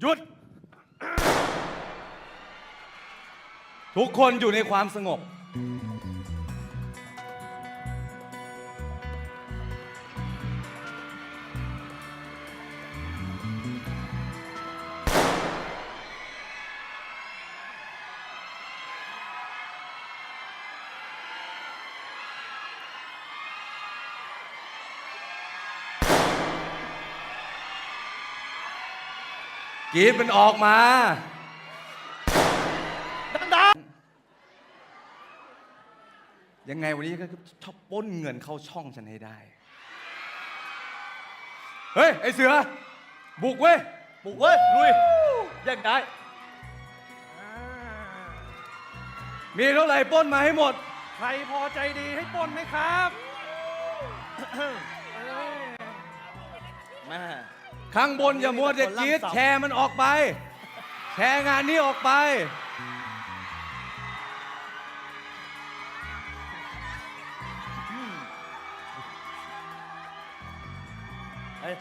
หยุด ทุกคนอยู่ในความสงบ กรีดมันออกมายังไงวันนี้ก็ชอบปล้นเงินเข้าช่องฉันให้ได้ เฮ้ย ไอเสือ บุกเว้ย บุกเว้ย ลุยแย่งได้ มีเท่าไหร่ปล้นมาให้หมด ใครพอใจดีให้ปล้นไหมครับ แม่ข้างบนอย่ามัวแต่กรีดแชร์มันออกไป แชร์งานนี้ออกไป เฮ้ย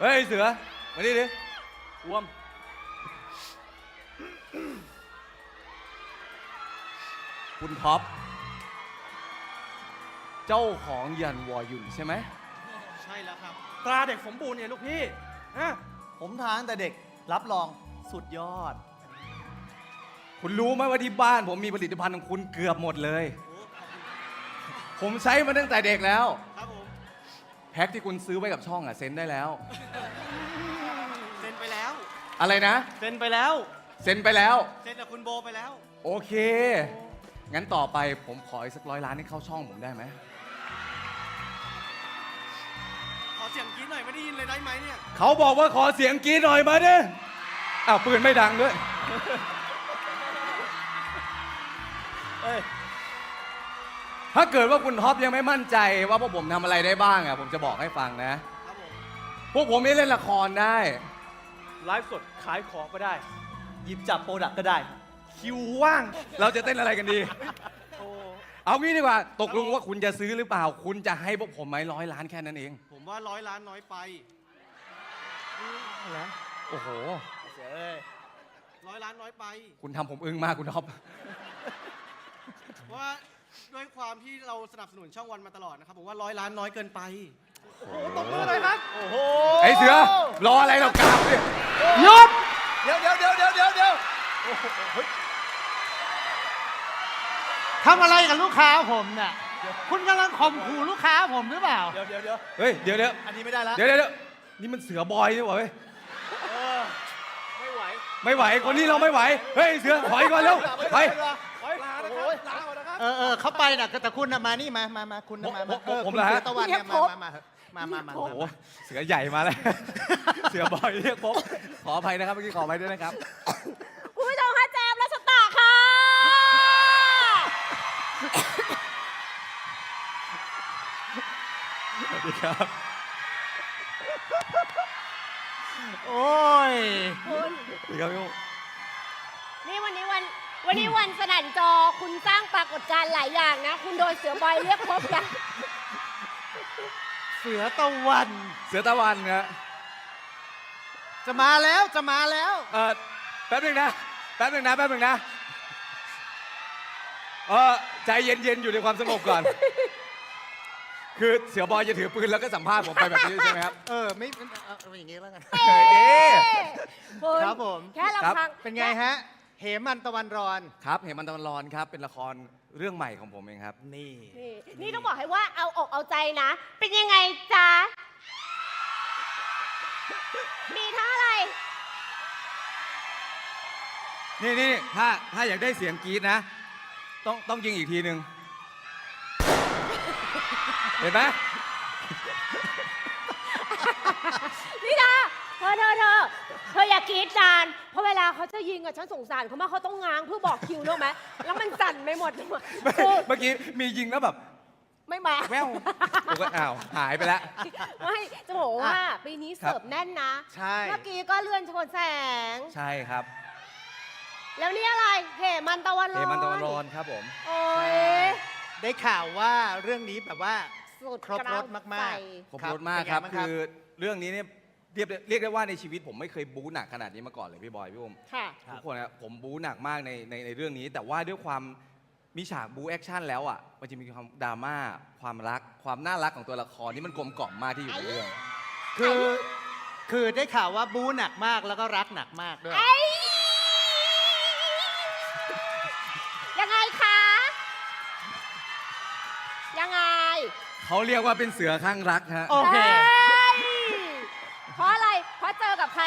เฮ้ยไอ้เสือ มาดิดิอ้วม คุณท็อป เจ้าของยันวอยุนใช่ไหม ใช่แล้วครับ ตราเด็กสมบูรณ์เนี่ยลูกพี่ฮะผมทานแต่เด็กรับรองสุดยอด คุณรู้ไหมว่าที่บ้านผมมีผลิตภัณฑ์ของคุณเกือบหมดเลยผมใช้มาตั้งแต่เด็กแล้ว ครับผม แพ็คที่คุณซื้อไว้กับช่องอะเซ็นได้แล้ว เซ็นไปแล้ว อะไรนะ เซ็นไปแล้ว เซ็นไปแล้ว เซ็นกับคุณโบไปแล้ว โอเค งั้นต่อไปผมขออีกสักร้อยล้านให้เข้าช่องผมได้ไหม เสียงกรี๊ดหน่อยไม่ได้ยินเลยได้ไหมเนี่ยเขาบอกว่าขอเสียงกรีดหน่อยมาดิอ้าวปืนไม่ดังด้วย เอ้ยถ้าเกิดว่าคุณท็อปยังไม่มั่นใจว่าพวกผมทำอะไรได้บ้างอะผมจะบอกให้ฟังนะ ครับผมพวกผมนี่เล่นละครได้ ไลฟ์สดขายของก็ได้ หยิบจับโปรดักก็ได้ คิวว่าง เราจะเต้นอะไรกันดี โอ้ เอางี้ดีกว่า ตกลงว่าคุณจะซื้อหรือเปล่า คุณจะให้พวกผมไหมร้อยล้านแค่นั้นเองผม ว่าร้อยล้านน้อยไปอะไรโอ้โห เสียเอ้ยร้อยล้านน้อยไป คุณทำผมอึ้งมากคุณท็อป เพราะว่าด้วยความที่เราสนับสนุนช่องวันมาตลอดนะครับผมว่าร้อยล้านน้อยเกินไปตบมือเลยครับ โอ้โหไอ้เสือ รออะไรเรากราบดิหยุด เดี๋ยวเดี๋ยวเดี๋ยวเดี๋ยวเดี๋ยวเดี๋ยวทำอะไรกับลูกค้าผมเนี่ย คุณกำลังข่มขู่ลูกค้าผมหรือเปล่า เดี๋ยวเดี๋ยวเดี๋ยวเฮ้ย เดี๋ยวเดี๋ยวอันนี้ไม่ได้แล้วเดี๋ยวเดี๋ยวเดี๋ยวนี่มันเสือบอยนี่หว่าเว้ย เออไม่ไหวไม่ไหว คนนี้เราไม่ไหว เฮ้ย เสือถอยก่อนเร็วไปไปลานะครับลาก่อนนะครับเออเออเขาไปนะแต่คุณนะมานี่มามามาคุณนะมาผมมาผมเออผมคุณเหรอฮะเสือตะวันเนี่ยมามามามามามาโอ้โห เสือใหญ่มาแล้ว เสือบอยเรียกพบขออภัยนะครับ เมื่อกี้ขออภัยด้วยนะครับ คุณผู้ชมคะแจมและสตาร์ค่ะ สวัส ดีครับ โอ้ยคุณสวัสดีครับพี่โอ้นี่วันนี้วันวันนี้วันสนั่นจอคุณสร้างปรากฏการณ์หลายอย่างนะ คุณโดนเสือบอยเรียกพบนะเสือตะวัน เสือตะวันนะจะมาแล้วจะมาแล้ว เออแป๊บหนึงนะ แป๊บหนึงนะ แป๊บหนึงนะ เออใจเย็นๆ อยู่ในความสงบก่อน คือเสือบอยจะถือปืนแล้วก็สัมภาษณ์ผมไปแบบนี้ใช่ไหมครับ เออไม่ไม่เอาเอาอย่างงี้แล้วกันเฮ้ยดี คุณครับผม แค่ครับลำพังเป็นไงฮะ เหมันตะวันรอน ครับเห็นมันตะวันร้อนครับ เป็นละครเรื่องใหม่ของผมเองครับ นี่ นี่นี่ต้องบอกให้ว่าเอาอกเอาใจนะ เป็นยังไงจ๊ะ มีท่าอะไร นี่นี่ถ้าถ้าอยากได้เสียงกรี๊ดนะ ต้องต้องยิงอีกทีหนึ่ง เห็นไหมนี่นะเธอเธอเธอเธออย่ากรีดจาน เพราะเวลาเขาจะยิงอะฉันสงสารเขามากเขาต้องง้างเพื่อบอกคิวรู้ไหมแล้วมันสั่นไปหมดคือเมื่อกี้มียิงแล้วแบบ ไม่มา แววผมก็อ้าว หายไปแล้ว ไม่จะบอกว่า ปีนี้เสิร์ฟแน่นนะ ใช่ เมื่อกี้ก็เลื่อนชนแสง ใช่ครับแล้วนี่อะไรเหมันตะวันเฮร้อนมันตะวันร้อนครับผม โอ้ย ได้ข่าวว่าเรื่องนี้แบบว่า สุดครบรสมากๆไฟครบครับรถมากครับ เป็นไงบ้างครับ คือเรื่องนี้เนี่ยเรียกเรียกได้ว่าในชีวิตผมไม่เคยบู๊หนักขนาดนี้มาก่อนเลยพี่บอยพี่อุ้มค่ะทุกคนนะผมบู๊หนักมากในในในเรื่องนี้ แต่ว่าด้วยความมีฉากบู๊แอคชั่นแล้วอะมันจะมีความดราม่าความรักความน่ารักของตัวละครที่มันกลมกล่อมมากที่อยู่ในเรื่อง คือ คือได้ข่าวว่าบู๊หนักมากแล้วก็รักหนักมากด้วยยังไง เขาเรียกว่าเป็นเสือข้างรักฮะ โอเค ฮ้ยเพราะอะไร เพราะเจอกับใคร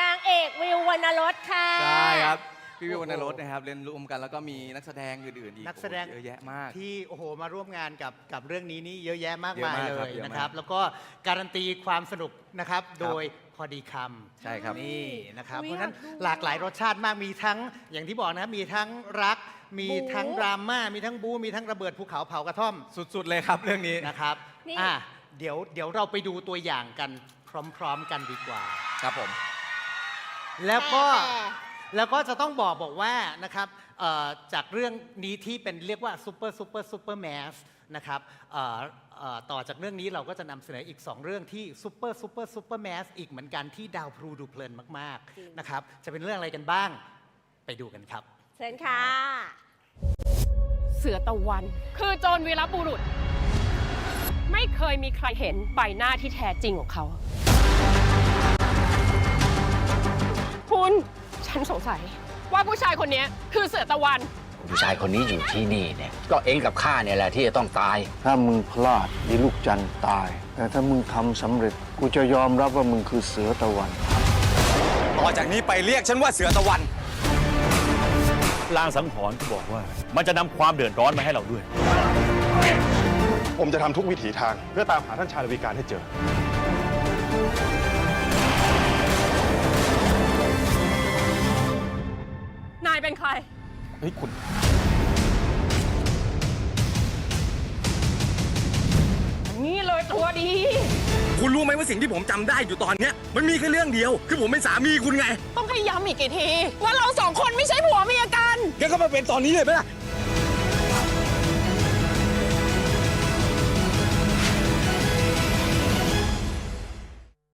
นางเอกวิววรรณรสค่ะ ใช่ครับ พี่วิววรรณรสนะครับเล่นร่วมกันแล้วก็มีนักแสดงอื่นๆอีกนักแสดง โอ้โหเยอะแยะมาก ที่โอ้โหมาร่วมงานกับกับเรื่องนี้นี่เยอะแยะมากมายเยอะมากเลครับยเยอะมากนะครับ แล้วก็การันตีความสนุกนะครับโดยพอดีคำใช่ครับ นี่นะครับอุ๊ยเพราะฉะนั้นอยากดูหลากหลายรสชาติมากมีทั้งอย่างที่บอกนะครับมีทั้งรัก มีบู๊ ทั้งดราม่ามีทั้งบู๊มีทั้งระเบิดภูเขาเผากระท่อมสุดๆเลยครับเรื่องนี้นะครับนี่ อะเดี๋ยวเดี๋ยวเราไปดูตัวอย่างกันพร้อม ๆ กันดีกว่า ครับผม แล้วก็แต่ แล้วก็จะต้องบอกบอกว่านะครับเอ่อจากเรื่องนี้ที่เป็นเรียกว่าซูเปอร์ซูเปอร์ซูเปอร์แมสนะครับเอ่อเอ่อต่อจากเรื่องนี้เราก็จะนำเสนออีก 2 เรื่องที่ซูเปอร์ซูเปอร์ซูเปอร์แมสอีกเหมือนกันที่ดาวพลูดูเพลินมากจริงๆนะครับจะเป็นเรื่องอะไรกันบ้างไปดูกันครับ เชิญค่ะ เสือตะวัน คือโจรวีรบุรุษ ไม่เคยมีใครเห็นใบหน้าที่แท้จริงของเขา คุณ ฉันสงสัยว่าผู้ชายคนนี้คือเสือตะวัน ผู้ชายคนนี้อยู่ที่นี่เนี่ย ก็เองกับข้าเนี่ยแหละที่จะต้องตาย ถ้ามึงพลาดยีลูกจันทร์ตาย แต่ถ้ามึงทำสำเร็จ กูจะยอมรับว่ามึงคือเสือตะวัน ต่อจากนี้ไปเรียกฉันว่าเสือตะวัน ลางสังหรณ์ก็บอกว่า มันจะนำความเดือดร้อนมาให้เราด้วย ผมจะทำทุกวิถีทางเพื่อตามหาท่านชายรวิการให้เจอ เป็นใคร เฮ้ยคุณ นี่เลยตัวดี คุณรู้ไหมว่าสิ่งที่ผมจำได้อยู่ตอนเนี้ยมันมีแค่เรื่องเดียว คือผมเป็นสามีคุณไง ต้องให้ย้ำอีกกี่ที ว่าเราสองคนไม่ใช่ผัวเมียกัน แกก็มาเป็นตอนนี้เลยไหมล่ะ